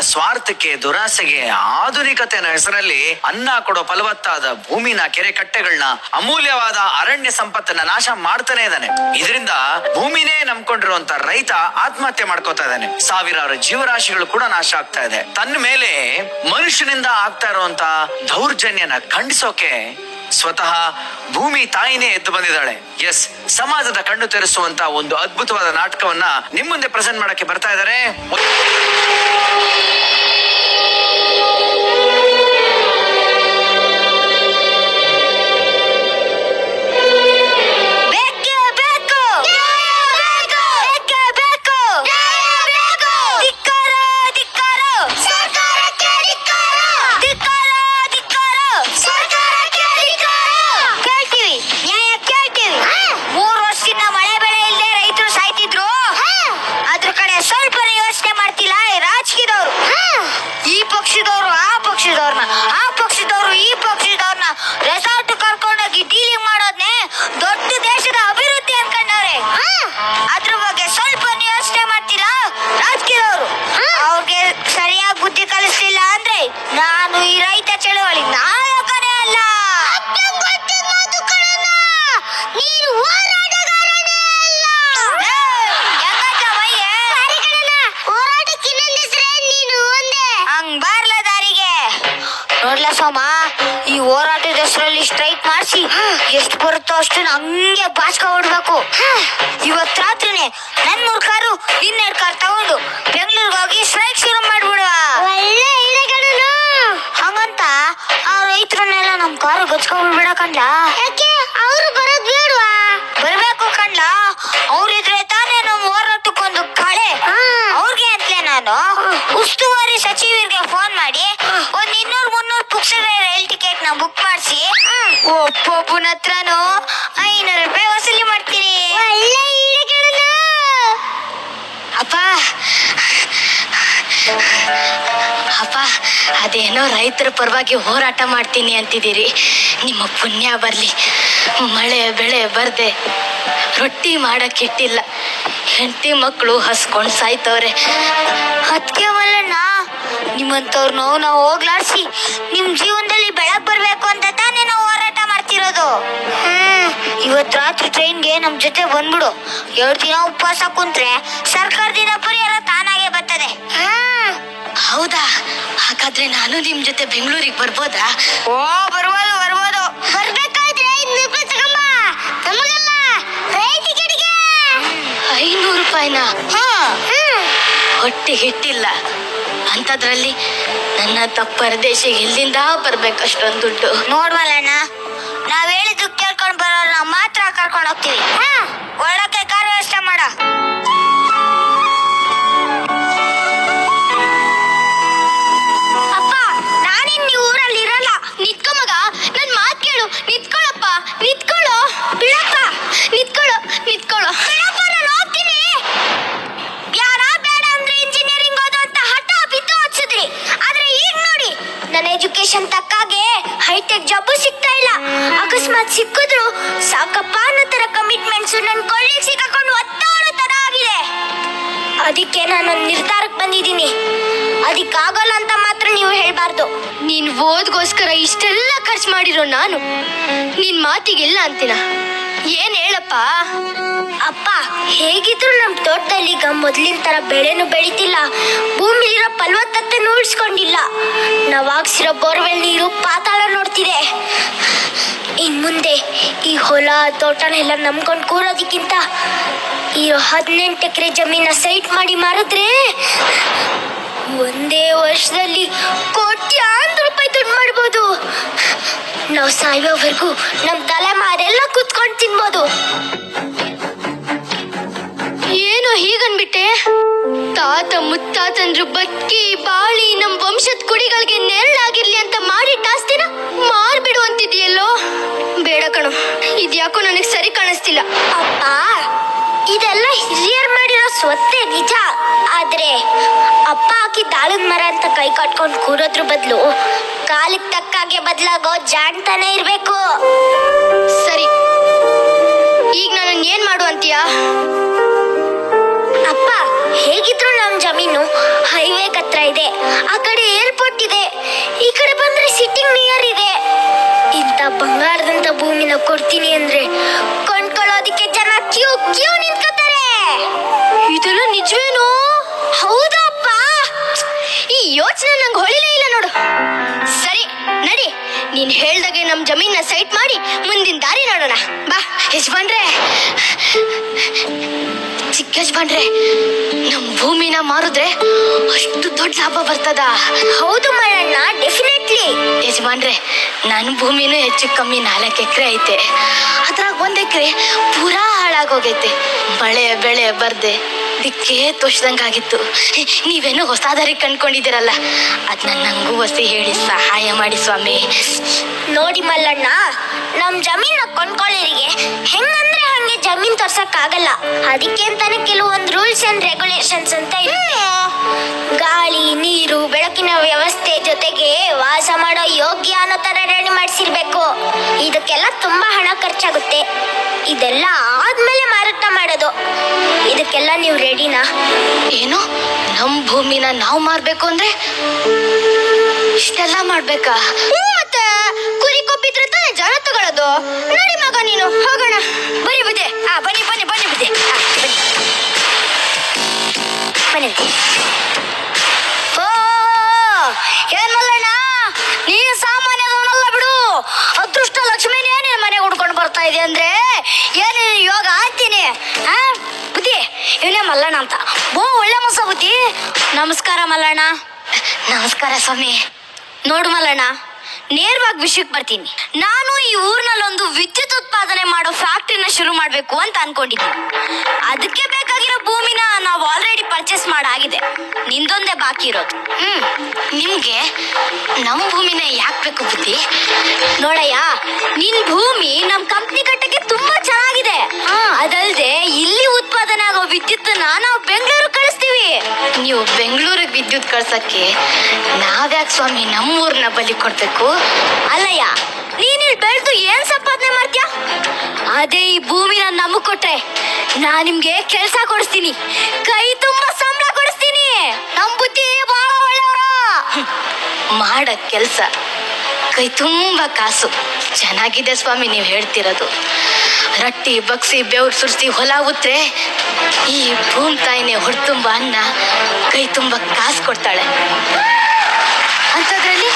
ಸ್ವಾರ್ಥಕ್ಕೆ, ದುರಾಸೆಗೆ ಆಧುನಿಕತೆಯ ಹೆಸರಲ್ಲಿ ಅನ್ನ ಕೊಡೋ ಫಲವತ್ತಾದ ಭೂಮಿನ ಕೆರೆ ಕಟ್ಟೆಗಳನ್ನ ಅಮೂಲ್ಯವಾದ ಅರಣ್ಯ ಸಂಪತ್ತನ್ನ ನಾಶ ಮಾಡ್ತಾನೆ ಇದ್ದಾನೆ. ಇದರಿಂದ ಭೂಮಿನೇ ನಂಬ್ಕೊಂಡಿರುವಂತ ರೈತ ಆತ್ಮಹತ್ಯೆ ಮಾಡ್ಕೋತಾ ಇದ್ದಾನೆ. ಸಾವಿರಾರು ಜೀವರಾಶಿಗಳು ಕೂಡ ನಾಶ ಆಗ್ತಾ ಇದೆ. ತನ್ನ ಮೇಲೆ ಮನುಷ್ಯನಿಂದ ಆಗ್ತಾ ಇರುವಂತ ದೌರ್ಜನ್ಯನ ಖಂಡಿಸೋಕೆ ಸ್ವತಃ ಭೂಮಿ ತಾಯಿನೇ ಎದ್ದು ಬಂದಿದ್ದಾಳೆ. ಎಸ್ ಸಮಾಜದ ಕಣ್ಣು ತೆರೆಸುವಂತ ಒಂದು ಅದ್ಭುತವಾದ ನಾಟಕವನ್ನ ನಿಮ್ಮ ಮುಂದೆ ಪ್ರೆಸೆಂಟ್ ಮಾಡಕ್ಕೆ ಬರ್ತಾ ಇದ್ದಾರೆ. Ah! ಅಪ್ಪ, ಅದೇನೋ ರೈತರ ಪರವಾಗಿ ಹೋರಾಟ ಮಾಡ್ತೀನಿ ಅಂತಿದ್ದೀರಿ. ನಿಮ್ಮ ಪುಣ್ಯ ಬರಲಿ. ಮಳೆ, ಬೆಳೆ ಬರ್ದೆ. ರೊಟ್ಟಿ ಮಾಡಕ್ಕಿಟ್ಟಿಲ್ಲ ಹೆಂಡತಿ ಮಕ್ಕಳು ಹಸ್ಕೊಂಡು ಸಾಯ್ತವ್ರೆ. ಅದಕ್ಕೆ ಮಲ್ಲಣ್ಣ ನಿಮ್ಮಂಥವ್ರು ನೋವು ನಾವು ಹೋಗ್ಲಾಡ್ಸಿ ನಿಮ್ಮ ಜೀವನದಲ್ಲಿ ಬೆಳಕ್ ಬರಬೇಕು ಅಂತ ತಾನೇ ನಾವು ಹೋರಾಟ ಮಾಡ್ತಿರೋದು. ಹ್ಮ್ ಇವತ್ ರಾತ್ರಿ ಟ್ರೈನ್ಗೆ ನಮ್ಮ ಜೊತೆ ಬಂದ್ಬಿಡು. ಎರಡು ದಿನ ಉಪವಾಸ ಕುಂತ್ರೆ ಸರ್ಕಾರದಿಂದ ಪರಿಹಾರ ತಾನಾಗೆ ಬರ್ತದೆ. ಹೌದಾ? ಹಾಗಾದ್ರೆ ನಾನು ನಿಮ್ ಜೊತೆ ಬೆಂಗಳೂರಿಗೆ ಬರ್ಬೋದಾ? ಓ ಬರ್ಬೋದು ಬರ್ಬೋದು. ಬರ್ಬೇಕಾದ್ರೆ ಐನೂರು ರೂಪಾಯಿನ? ಹೊಟ್ಟೆ ಹಿಟ್ಟಿಲ್ಲ. ಅಂತದ್ರಲ್ಲಿ ನನ್ನ ತಪ್ಪ ದೇಶ ಎಲ್ಲಿಂದ ಬರ್ಬೇಕು ಅಷ್ಟೊಂದು ದುಡ್ಡು? ನೋಡ್ವಲ್ಲಣ್ಣ ನಾವ್ ಹೇಳಿದ್ದು ಮಾತ್ರ ಕರ್ಕೊಂಡು ಹೋಗ್ತೀವಿ. ಒಳಕ್ಕೆ ಮಾತಿಗಿಲ್ಲ ಅಂತೀನ? ಏನ್ ಹೇಳಪ್ಪ? ಅಪ್ಪ, ಹೇಗಿದ್ರು ನಮ್ ತೋಟದಲ್ಲಿ ಈಗ ಮೊದ್ಲಿನ ತರ ಬೆಳೆನು ಬೆಳಿತಿಲ್ಲ. ಭೂಮಿಲಿರೋ ಫಲವತ್ತತೆನೂ ಉಳಿಸ್ಕೊಂಡಿಲ್ಲ ನಾವ್ ಹಾಕ್ಸಿರೋ ಬೋರ್ವೆಲ್ ನೀರು ಪಾತಾಳ ನೋಡ್ತಿದೆ. ಇನ್ ಮುಂದೆ ಈ ಹೊಲ ತೋಟನೆಲ್ಲ ನಂಬ್ಕೊಂಡು ಕೂರೋದಕ್ಕಿಂತ ಈ ಹದಿನೆಂಟು ಎಕರೆ ಜಮೀನ ಸೈಟ್ ಮಾಡಿ ಮಾರಿದ್ರೆ ಒಂದೇ ವರ್ಷದಲ್ಲಿ ಕೋಟ್ಯಾಂತರ ರೂಪಾಯಿ ದುಡ್ಡು ಮಾಡ್ಬೋದು. ನಾವು ಸಾಯೋವರೆಗೂ ನಮ್ ತಲೆಮಾರೆಲ್ಲ ಕುತ್ಕೊಂಡು ತಿನ್ಬೋದು. ಏನು ಹೀಗನ್ಬಿಟ್ಟೆ? ತಾತ ಮುತ್ತಾತಂದ್ರು ಬಕ್ಕಿ ಬಾಳಿ ನಮ್ ವಂಶದ ಕುಡಿಗಳಿಗೆ ನೆರಳಾಗಿರ್ಲಿ ಅಂತ ಮಾಡಿ ಟಾಸ್ತಿನ ಮಾರ್ಬಿಡು ಅಂತಿದ್ಯಲ್ಲೋ ಬೇಡ ಕಣು ಇದ್ಯಾಕೋ ನನಗೆ ಸರಿ ಕಾಣಿಸ್ತಿಲ್ಲ. ಅಪ್ಪ ಇದೆಲ್ಲ ಹಿರಿಯರ್ ಮಾಡಿರೋ ಸ್ವತ್ತೇ ನಿಜ. ಆದ್ರೆ ಅಪ್ಪ ಹಾಕಿ ತಾಳದ ಮರ ಅಂತ ಕೈ ಕಟ್ಕೊಂಡು ಕೂರೋದ್ರ ಬದಲು ಕಾಲಿಗೆ ತಕ್ಕಾಗೆ ಬದಲಾಗೋ ಜಾಣ್ತಾನೆ ಇರ್ಬೇಕು. ಸರಿ. ಈಗ ನಾನು ಏನ್ ಮಾಡು ಅಂತೀಯ? ಅಪ್ಪ ಹೇಗಿದ್ರು ನಮ್ ಜಮೀನು ಹೈವೇ ಹತ್ರ ಇದೆ. ಆ ಕಡೆ ಏರ್ಪೋರ್ಟ್ ಇದೆ. ಈ ಕಡೆ ಬಂದ್ರೆ ಸಿಟ್ಟಿಂಗ್ ನಿಯರ್ ಇದೆ. ಇಂಥ ಬಂಗಾರದಂತ ಭೂಮಿನ ಕೊಡ್ತೀನಿ ಅಂದ್ರೆ ಕೊಂಡ್ಕೊಳ್ಳೋದಿಕ್ಕೆ ಜನ ಕ್ಯೂ ಕ್ಯೂ ನಿಂತ್ಕೋತಾರೆ. ಇದೆಲ್ಲ ನಿಜವೇನೋ? ಹೌದಪ್ಪ. ಈ ಯೋಚನೆ ನಂಗೆ ಹೊಳಿಲೇ ಇಲ್ಲ ನೋಡು. ನಡಿ ನೀನ್ ಹೇಳ್ದಾಗೆ ನಮ್ ಜಮೀನ ಸೈಟ್ ಮಾಡಿ ಮುಂದಿನ ದಾರಿ ನೋಡೋಣ. ಬಾ ಯಜಮಾನ್ರೆ. ಚಿಕ್ಕ ಯಜಮಾನ್ರೆ ನಮ್ ಭೂಮಿನ ಮಾರಿದ್ರೆ ಅಷ್ಟು ದೊಡ್ಡ ಲಾಭ ಬರ್ತದ? ಹೌದು ಮಳಣ್ಣ ಡೆಫಿನೆಟ್ಲಿ ಯಜಮಾನ್ರೆ ನನ್ನ ಭೂಮಿನೂ ಹೆಚ್ಚು ಕಮ್ಮಿ ನಾಲ್ಕು ಎಕರೆ ಐತೆ. ಅದ್ರಾಗ ಒಂದ್ ಎಕರೆ ಪೂರಾ ಹಾಳಾಗೋಗೈತೆ ಬಳೆ ಬೆಳೆ ಬರ್ದೆ. ದಿಕ್ಕೇ ತೋಚ್ದಂಗಾಗಿತ್ತು. ನೀವೇನೋ ಹೊಸ ದಾರಿ ಕಂಡ್ಕೊಂಡಿದ್ದೀರಲ್ಲ ಅದನ್ನ ನಂಗೂ ಹೊಸಿ ಹೇಳಿ ಸಹಾಯ ಮಾಡಿ ಸ್ವಾಮಿ. ನೋಡಿ ಮಲ್ಲಣ್ಣ ನಮ್ಮ ಜಮೀನ ಕೊಂಡ್ಕೊಳ್ಳೋರಿಗೆ. ಹೆಂಗಂದ್ರೆ ಹಂಗೆ ಜಮೀನ್ ತೋರ್ಸಕ್ ಆಗಲ್ಲ ಅದಕ್ಕೆ ಅಂತಾನೆ ಕೆಲವೊಂದು ರೂಲ್ಸ್ ಅಂಡ್ ರೆಗ್ಯುಲೇಷನ್ಸ್ ಅಂತ ಇರುತ್ತೆ. ಗಾಳಿ ನೀರು ಬೆಳಕಿನ ವ್ಯವಸ್ಥೆ ಜೊತೆಗೆ ವಾಸ ಮಾಡೋ ಯೋಗ್ಯ ಅನ್ನೋ ತರ ರೆಡಿ ಮಾಡಿಸಿರ್ಬೇಕು. ಇದಕ್ಕೆಲ್ಲ ತುಂಬಾ ಹಣ ಖರ್ಚಾಗುತ್ತೆ. ಇದೆಲ್ಲ ಆದ್ಮೇಲೆ ಮಾರಾಟ ಮಾಡೋದು. ಇದಕ್ಕೆಲ್ಲ ನೀವು ರೆಡಿನಾ ಏನು? ನಮ್ ಭೂಮಿನ ನಾವು ಮಾರ್ಬೇಕು ಅಂದ್ರೆ ಇಷ್ಟೆಲ್ಲ ಮಾಡ್ಬೇಕಾ? ಮತ್ತೆ ಕುರಿ ಕೊಬ್ಬಿದ್ರೆ ತಾನೇ ಜನ ತಗೊಳ್ಳೋದು ನಡಿ ಮಗ ನೀನು ಹೋಗೋಣ. ಬನ್ನಿ ಬುದ್ಧಿ ಆ ಬನ್ನಿ ಬನ್ನಿ ಬನ್ನಿ ಬುದ್ಧಿ ಬನ್ನಿ. ಬನ್ನಿ ಓ ಏನ್ ಮಲ್ಲಣ್ಣ ನೀನ್ ಸಾಮಾನ್ಯದವನಲ್ಲ ಬಿಡು. ಅದೃಷ್ಟ ಲಕ್ಷ್ಮಿನೇ ನಿನ್ ಮನೆಗೆ ಹುಡ್ಕೊಂಡು ಬರ್ತಾ ಇದೆ ಅಂದ್ರೆ ಏನೇ ಯೋಗ ಅಂತೀನಿ ಆ ಬುದ್ಧಿ ಇವನೇ ಮಲ್ಲಣ್ಣ ಅಂತ ಬೋ ಒಳ್ಳೆ ಮಸ ಬುದ್ಧಿ ನಮಸ್ಕಾರ ಮಲ್ಲಣ್ಣ. ನಮಸ್ಕಾರ ಸ್ವಾಮಿ. ನೋಡು ಮಲ್ಲಣ್ಣ ನೇರವಾಗಿ ವಿಷಯಕ್ಕೆ ಬರ್ತೀನಿ. ನಾನು ಈ ಊರಿನಲ್ಲಿ ಒಂದು ವಿದ್ಯುತ್ ಉತ್ಪಾದನೆ ಮಾಡೋ ಫ್ಯಾಕ್ಟ್ರಿನ ಶುರು ಮಾಡಬೇಕು ಅಂತ ಅನ್ಕೊಂಡಿದ್ದೀನಿ. ಅದಕ್ಕೆ ಬೇಕಾಗಿರೋ ಭೂಮಿನ ನಾವು ಆಲ್ರೆಡಿ ಪರ್ಚೇಸ್ ಮಾಡಾಗಿದೆ. ನಿಂದೊಂದೇ ಬಾಕಿ ಇರೋದು. ಹ್ಮ್ ನಿಮ್ಗೆ ನಮ್ಮ ಭೂಮಿನ ಯಾಕೆ ಬೇಕು ಬುದ್ಧಿ? ನೋಡಯ್ಯ ನಿನ್ ಭೂಮಿ ನಮ್ ಕಂಪ್ನಿ ಕಟ್ಟಕ್ಕೆ ತುಂಬಾ ಚೆನ್ನಾಗಿದೆ. ಅದಲ್ದೆ ಇಲ್ಲಿ ಉತ್ಪಾದನೆ ಆಗೋ ವಿದ್ಯುತ್ ನಾವು ಬೆಂಗಳೂರು ಕಳಿಸ್ತೀವಿ. ನೀವು ಬೆಂಗಳೂರಿಗೆ ವಿದ್ಯುತ್ ಕಳ್ಸಕ್ಕೆ ನಾವ್ಯಾಕೆ ಸ್ವಾಮಿ ನಮ್ಮೂರ್ನ ಬಲಿ ಕೊಡ್ಬೇಕು? ಅಲ್ಲಯ್ಯ, ನೀನ್ ಇಲ್ಲಿ ಬೆಳೆದು ಏನ್ ಸಂಪಾದನೆ ಮಾಡ್ತೀಯ? ಅದೇ ಈ ಭೂಮಿನ ನಮಗ್ ಕೊಟ್ರೆ ನಾ ನಿಮ್ಗೆ ಕೆಲ್ಸ ಕೊಡಿಸ್ತೀನಿ. ಕೈ ತುಂಬಾ ಸಂಬಳ ಕೊಡಿಸ್ತೀನಿ. ನಮ್ ಬುದ್ಧಿ ಬಹಳ ಒಳ್ಳೆಯವರ. ಮಾಡ ಕೆಲ್ಸ. ಕೈ ತುಂಬಾ ಕಾಸು. ಚೆನ್ನಾಗಿದೆ ಸ್ವಾಮಿ, ನೀವು ಹೇಳ್ತಿರೋದು. ರಟ್ಟಿ ಬಗ್ಸಿ ಬೆವ್ರು ಸುರಿಸಿ ಹೊಲ ಉತ್ತರೆ ಈ ಭೂಮಿ ತಾಯಿನೇ ಹೊಡ್ತುಂಬ ಅನ್ನ ಕೈ ತುಂಬ ಕಾಸು ಕೊಡ್ತಾಳೆ. ಅಂಥದ್ರಲ್ಲಿ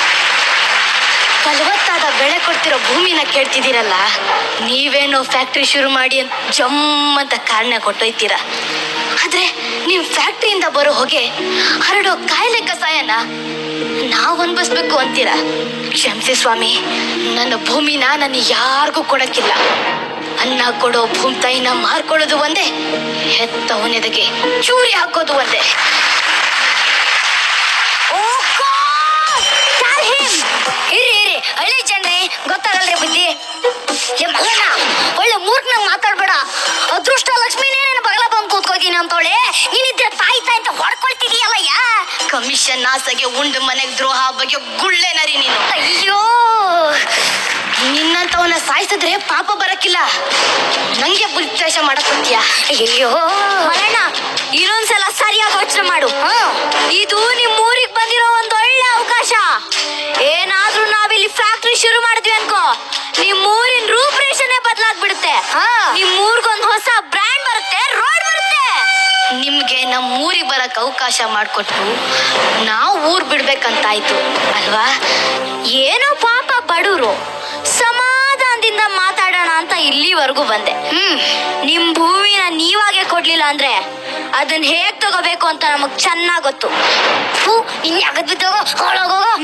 ಫಲವತ್ತಾದ ಬೆಳೆ ಕೊಡ್ತಿರೋ ಭೂಮಿನ ಕೇಳ್ತಿದ್ದೀರಲ್ಲ, ನೀವೇನೋ ಫ್ಯಾಕ್ಟ್ರಿ ಶುರು ಮಾಡಿ ಅಂತ ಜಮ್ ಅಂತ ಕಾರಣ ಕೊಟ್ಟೊಯ್ತೀರ? ಆದ್ರೆ ನೀವು ಫ್ಯಾಕ್ಟ್ರಿಯಿಂದ ಬರೋ ಹೊಗೆ ಹರಡೋ ಕಾಯಿಲೆ ಕಸಾಯನ ನಾವು ಅನ್ಭವಿಸ್ಬೇಕು ಅಂತೀರಾ? ಕ್ಷಮಿಸಿ ಸ್ವಾಮಿ, ನನ್ನ ಭೂಮಿನ ನಾನು ಯಾರಿಗೂ ಕೊಡಕ್ಕಿಲ್ಲ. ಅನ್ನ ಕೊಡೋ ಭೂಮಿ ತಾಯಿನ ಮಾರ್ಕೊಳ್ಳೋದು ಒಂದೇ ಹೆತ್ತವನೆದಗೆ ಚೂರಿ ಹಾಕೋದು ಒಂದೇ. ಇರಿ ಇರಿ ಹಳ್ಳಿ ಜನರೇ, ಗೊತ್ತಾಗಲ್ರಿ ಬುದ್ಧಿ. ಏ ಮಗನ, ಒಳ್ಳೆ ಮೂರ್ಖನಾಗ ಮಾತಾಡ್ಬೇಡ. ಅದೃಷ್ಟ ಲಕ್ಷ್ಮಿನೇ ನನ್ನ ಬಗಲ ಬಂದು ಕೂತ್ಕೋತೀನಿ ಅಂತವಳೆ. ನೀನಿದ್ರೆ ತಾಯಿ ತಾಯಿ ಅಂತ ಹೊಡ್ಕೊಳ್ತಿದೀಯಲ್ಲಯ್ಯ? ಕಮಿಷನ್ ಆಸೆಗೆ ಉಂಡು ಮನೆಗೆ ದ್ರೋಹ ಬಗ್ಗೆ ಗುಳ್ಳೆ ನರಿ ನೀನು. ಅಯ್ಯೋ! ನಿನ್ನಂತವನ್ನ ಸಾಯಿಸಿದ್ರೆ ಪಾಪ ಬರಕ್ಕಿಲ್ಲ ನಂಗೆ ಬುದ್ಧಿತ್ಯಾಶ ಮಾಡಕ್ಕೋಣ ಅಯ್ಯೋ ಇನ್ನೊಂದ್ಸಲ ಸರಿಯಾಗಿ ಯೋಚನೆ ಮಾಡು. ಇದು ನಿಮ್ ಊರಿಗೆ ಬಂದಿರೋ ಒಂದ್ ಒಳ್ಳೆ ಅವಕಾಶ. ಏನಾದ್ರೂ ನಾವಿಲ್ಲಿ ಫ್ಯಾಕ್ಟ್ರಿ ಶುರು ಮಾಡಿದ್ವಿ ಅನ್ಕೋ. ನಿಮ್ ಊರಿನ ರೂಪರೇಷನೆ ಬದಲಾಗ್ಬಿಡುತ್ತೆ. ಹಾ. ನಿಮ್ ಊರ್ಗೊಂದ್ ಹೊಸ ಬ್ರ್ಯಾಂಡ್ ಬರುತ್ತೆ ರೋಡ್ ಬರುತ್ತೆ. ನಿಮ್ಗೆ ನಮ್ ಊರಿಗೆ ಬರಕ್ ಅವಕಾಶ ಮಾಡ್ಕೊಟ್ಟು ನಾವು ಊರ್ ಬಿಡ್ಬೇಕಂತಾಯ್ತು ಅಲ್ವಾ? ಏನೋ ಪಾಪ ಬಡವರು ಸಮಾಧಾನದಿಂದ ಮಾತಾಡೋಣ ಅಂತ ಇಲ್ಲಿವರೆಗೂ ಬಂದೆ. ಹ್ಮ್, ನಿಮ್ ಭೂಮಿನ ನೀವಾಗೆ ಕೊಡ್ಲಿಲ್ಲ ಅಂದ್ರೆ ಅದನ್ನ ಹೇಗ್ ತಗೋಬೇಕು ಅಂತ ನಮಗ್ ಚೆನ್ನಾಗ್ ಗೊತ್ತು.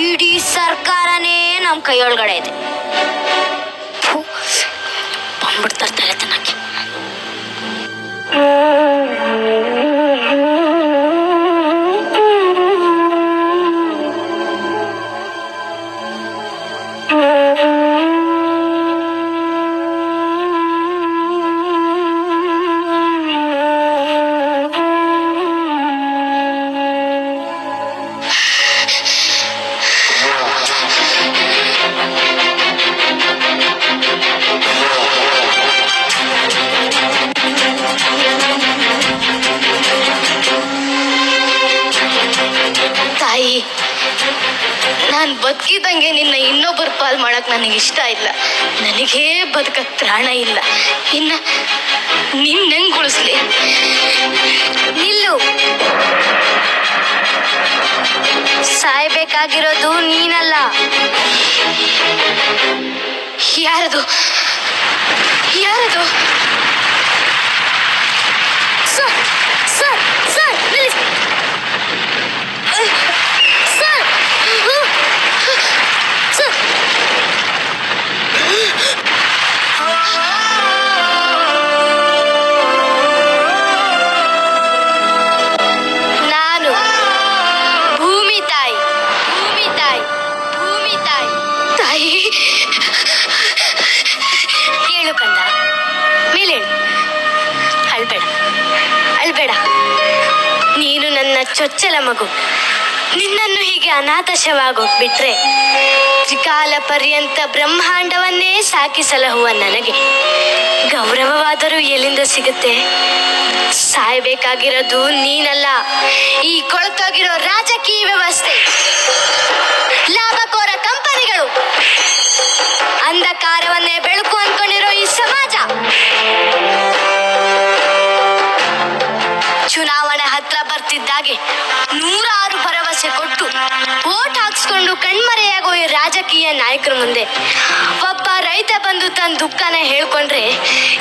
ಇಡೀ ಸರ್ಕಾರನೇ ನಮ್ ಕೈಯೊಳಗಡೆ ಇದೆ. ಬಂದ್ಬಿಡ್ತಾರೆ ತಲೆ ತಿನ್ನಕ್ಕೆ ನಾನು ಬದುಕಿದಂಗೆ ನಿನ್ನ ಇನ್ನೊಬ್ಬರ ಪಾಲ್ ಮಾಡಕ್ ನನಗೆ ಇಷ್ಟ ಇಲ್ಲ. ನನಗೇ ಬದುಕ ಪ್ರಾಣ ಇಲ್ಲ. ಇನ್ನ ನಿನ್ನ ಹೆಂಗ್ ಉಳಿಸ್ಲಿ? ನಿಲ್ಲು. ಸಾಯ್ಬೇಕಾಗಿರೋದು ನೀನಲ್ಲ. ಯಾರದು? ಯಾರದು? ಸರ್ ಸರ್ ಸರ್, ನಿಲ್ಲಿಸಿ. ಹೀಗೆ ಅನಾಥಶವಾಗೋಗ್ಬಿಟ್ರೆ ತ್ರಿಕಾಲ ಪರ್ಯಂತ ಬ್ರಹ್ಮಾಂಡವನ್ನೇ ಸಾಕಿ ಸಲಹುವ ನನಗೆ. ಗೌರವವಾದರೂ ಎಲ್ಲಿಂದ ಸಿಗುತ್ತೆ? ಸಾಯ್ಬೇಕಾಗಿರೋದು ನೀನಲ್ಲ. ಈ ಕೊಳತೋಗಿರೋ ರಾಜಕೀಯ ವ್ಯವಸ್ಥೆ. ಲಾಭಕೋರ ಕಂಪನಿಗಳು. ಅಂಧಕಾರವನ್ನೇ ಬೆಳಕು ಅನ್ಕೊಂಡಿರೋ ಈ ಸಮಾಜ. ಚುನಾವಣೆ ಹತ್ರ ಬರ್ತಿದ್ದಾಗೆ. ನೂರಾರು ಭರವಸೆ ಕೊಟ್ಟು ಓಟ್ ಹಾಕ್ಸ್ಕೊಂಡು ಕಣ್ಮರೆಯಾಗೋ ಈ ರಾಜಕೀಯ ನಾಯಕರ ಮುಂದೆ. ಒಬ್ಬ ರೈತ ಬಂದು ತನ್ನ ದುಃಖನ ಹೇಳ್ಕೊಂಡ್ರೆ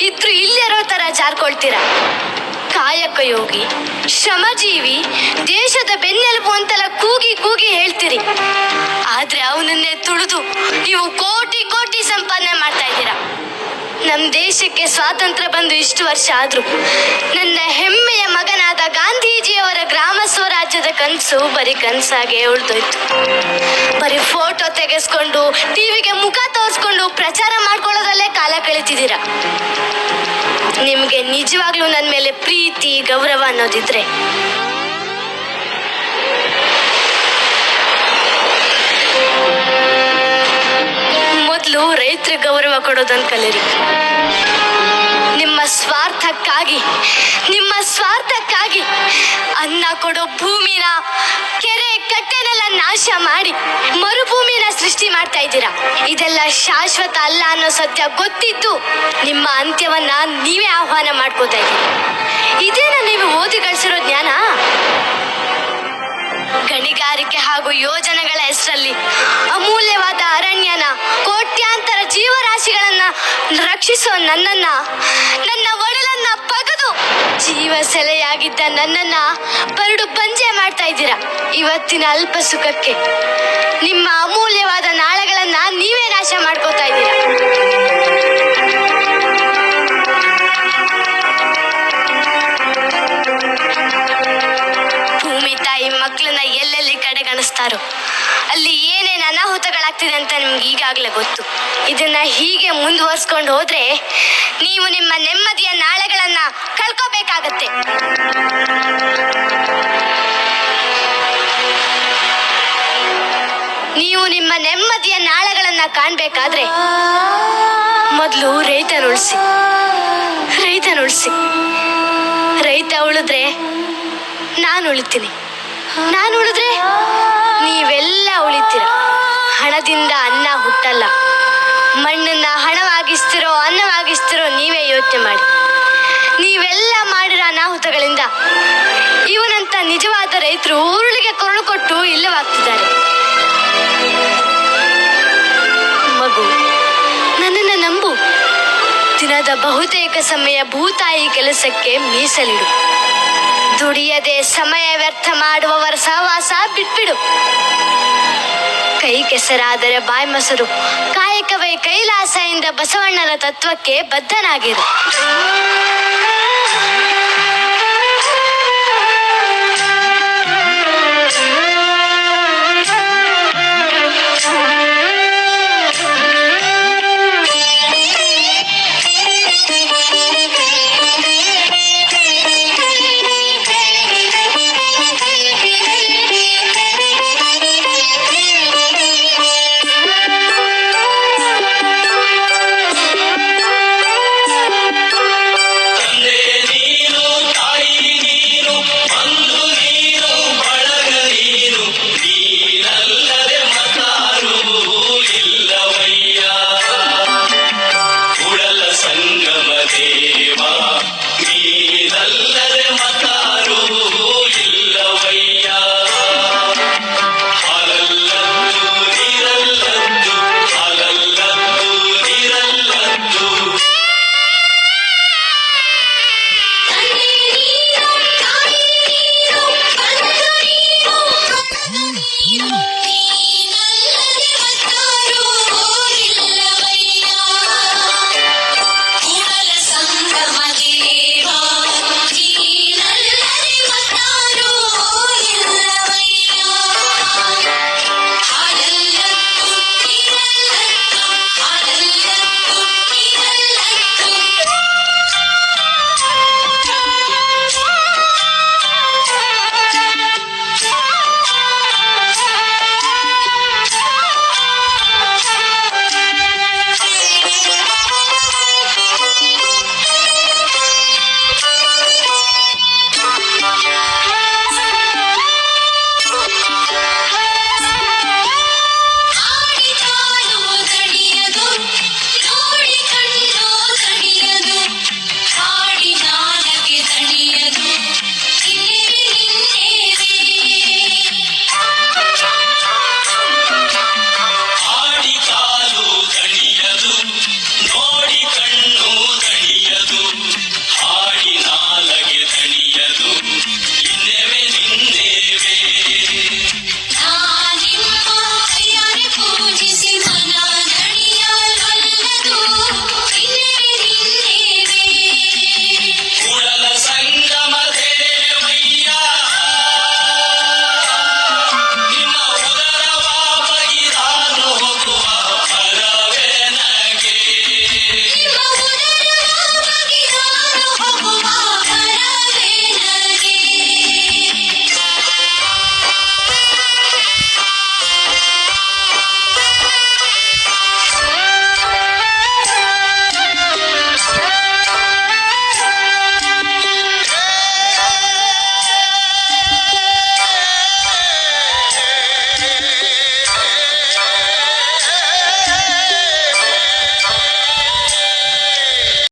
ಇದ್ರು ಇಲ್ಲಿರೋ ತರ ಜಾರ್ಕೊಳ್ತೀರ? ಕಾಯಕ ಯೋಗಿ, ಶ್ರಮಜೀವಿ, ದೇಶದ ಬೆನ್ನೆಲುಬು ಅಂತೆಲ್ಲ ಕೂಗಿ ಕೂಗಿ ಹೇಳ್ತೀರಿ. ಆದ್ರೆ ಅವನನ್ನೇ ತುಳಿದು ನೀವು ಕೋಟಿ ಕೋಟಿ ಸಂಪಾದನೆ ಮಾಡ್ತಾ ಇದ್ದೀರಾ? ನಮ್ ದೇಶಕ್ಕೆ ಸ್ವಾತಂತ್ರ್ಯ ಬಂದು ಇಷ್ಟು ವರ್ಷ ಆದರೂ ನನ್ನ ಹೆಮ್ಮೆಯ ಮಗನಾದ ಗಾಂಧೀಜಿಯವರ ಗ್ರಾಮ ಸ್ವರಾಜ್ಯದ ಕನಸು ಬರೀ ಕನಸಾಗೆ ಉಳಿದೋಯ್ತು. ಬರೀ ಫೋಟೋ ತೆಗೆಸ್ಕೊಂಡು ಟಿವಿಗೆ ಮುಖ ತೋರಿಸ್ಕೊಂಡು ಪ್ರಚಾರ ಮಾಡ್ಕೊಳ್ಳೋದಲ್ಲೇ ಕಾಲ ಕಳೀತಿದ್ದೀರ? ನಿಮಗೆ ನಿಜವಾಗ್ಲೂ ನನ್ನ ಮೇಲೆ ಪ್ರೀತಿ, ಗೌರವ ಅನ್ನೋದಿದ್ರೆ ಮೊದಲು ರೈತರಿಗೆ ಗೌರವ ಕೊಡೋದನ್ನ ಕಲಿರಿ. ನಿಮ್ಮ ಸ್ವಾರ್ಥಕ್ಕಾಗಿ ನಿಮ್ಮ ಸ್ವಾರ್ಥಕ್ಕಾಗಿ ಅನ್ನ ಕೊಡೋ ಭೂಮಿನ ಕೆರೆ ಕಟ್ಟೆನೆಲ್ಲ ನಾಶ ಮಾಡಿ ಮರುಭೂಮಿನ ಸೃಷ್ಟಿ ಮಾಡ್ತಾ ಇದ್ದೀರಾ? ಇದೆಲ್ಲ ಶಾಶ್ವತ ಅಲ್ಲ ಅನ್ನೋ ಸತ್ಯ ಗೊತ್ತಿದ್ದು ನಿಮ್ಮ ಅಂತ್ಯವನ್ನ ನೀವೇ ಆಹ್ವಾನ ಮಾಡ್ಕೋತಾ ಇದ್ದೀರಿ. ಗಣಿಗಾರಿಕೆ ಹಾಗೂ ಯೋಜನೆಗಳ ಹೆಸರಲ್ಲಿ ಅಮೂಲ್ಯವಾದ ಅರಣ್ಯನ ಕೋಟ್ಯಾಂತರ ಜೀವರಾಶಿಗಳನ್ನ ರಕ್ಷಿಸೋ ನನ್ನನ್ನ, ನನ್ನ ಒಡಲನ್ನ ಪಗದು. ಜೀವ ಸೆಲೆಯಾಗಿದ್ದ ನನ್ನನ್ನ ಬರಡು ಪಂಜೆ ಮಾಡ್ತಾ ಇದ್ದೀರಾ? ಇವತ್ತಿನ ಅಲ್ಪ ಸುಖಕ್ಕೆ ನಿಮ್ಮ ಅಮೂಲ್ಯವಾದ ನಾಳೆಗಳನ್ನ ನೀವೇ ನಾಶ ಮಾಡ್ಕೋತಾ ಇದ್ದೀರಾ? ಭೂಮಿ ತಾಯಿ ಮಕ್ಕಳನ್ನ ಎಲ್ಲೆಲ್ಲಿ ಕಡೆಗಣಿಸ್ತಾರೋ ಅಲ್ಲಿ ಏನೇನು ಅನಾಹುತಗಳಾಗ್ತಿದೆ ಅಂತ ನಿಮ್ಗೆ ಈಗಾಗಲೇ ಗೊತ್ತು. ಇದನ್ನ ಹೀಗೆ ಮುಂದುವರ್ಸ್ಕೊಂಡು ಹೋದ್ರೆ ನೀವು ನಿಮ್ಮ ನೆಮ್ಮದಿಯ ನಾಳೆಗಳನ್ನ ಕಳ್ಕೋಬೇಕಾಗತ್ತೆ. ನೀವು ನಿಮ್ಮ ನೆಮ್ಮದಿಯ ನಾಳೆಗಳನ್ನ ಕಾಣ್ಬೇಕಾದ್ರೆ ಮೊದಲು ರೈತನ ಉಳಿಸಿ ರೈತನ ಉಳಿಸಿ ರೈತ ಉಳಿದ್ರೆ ನಾನು ಉಳಿತೀನಿ. ನಾನು ಉಳಿದ್ರೆ ನೀವೆಲ್ಲ ಉಳಿತೀರ. ಹಣದಿಂದ ಅನ್ನ ಹುಟ್ಟಲ್ಲ. ಮಣ್ಣನ್ನ ಹಣವಾಗಿಸ್ತಿರೋ, ಅನ್ನವಾಗಿಸ್ತಿರೋ ನೀವೇ ಯೋಚನೆ ಮಾಡಿ. ನೀವೆಲ್ಲ ಮಾಡಿರೋ ಅನಾಹುತಗಳಿಂದ ಇವನಂತ ನಿಜವಾದ ರೈತರು ಉರುಳಿಗೆ ಕೊರಳು ಕೊಟ್ಟು ಇಲ್ಲವಾಗ್ತಿದ್ದಾರೆ. ಮಗು, ನನ್ನನ್ನು ನಂಬು. ದಿನದ ಬಹುತೇಕ ಸಮಯ ಭೂತಾಯಿ ಕೆಲಸಕ್ಕೆ ಮೀಸಲಿಡು. ದುಡಿಯದೆ ಸಮಯ ವ್ಯರ್ಥ ಮಾಡುವವರ ಸಹವಾಸ ಬಿಟ್ಬಿಡು. ಕೈ ಕೆಸರಾದರೆ ಬಾಯಿ ಮೊಸರು, ಕಾಯಕವೇ ಕೈಲಾಸ ಎಂದ ಬಸವಣ್ಣನ ತತ್ವಕ್ಕೆ ಬದ್ಧನಾಗಿರು.